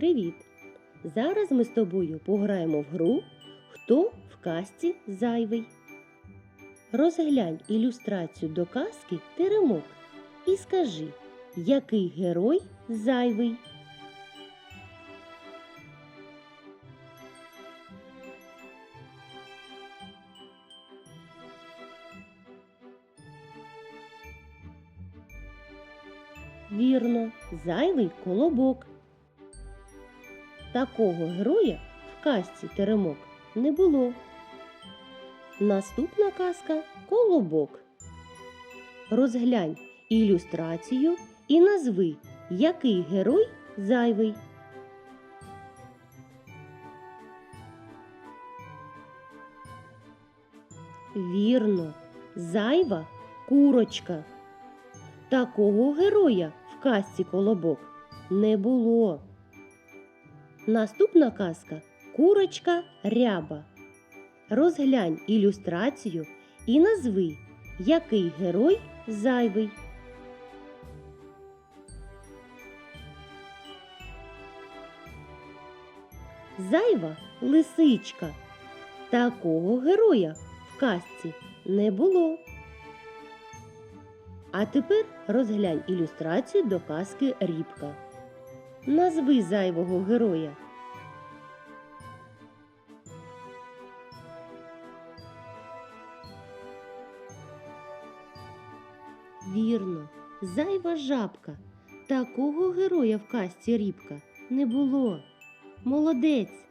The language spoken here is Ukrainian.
привіт! Зараз ми з тобою пограємо в гру Хто в казці зайвий. Розглянь ілюстрацію до казки Теремок і скажи, який герой зайвий. Вірно, зайвий колобок. Такого героя в казці Теремок не було. Наступна казка Колобок. Розглянь ілюстрацію і назви, який герой зайвий. Вірно, зайва курочка. Такого героя в казці Колобок не було. Наступна казка Курочка ряба. Розглянь ілюстрацію і назви, який герой зайвий. Зайва лисичка. Такого героя в казці не було. А тепер розглянь ілюстрацію до казки Рібка. Назви зайвого героя. Вірно, зайва жабка. Такого героя в казці Рібка не було. Молодець.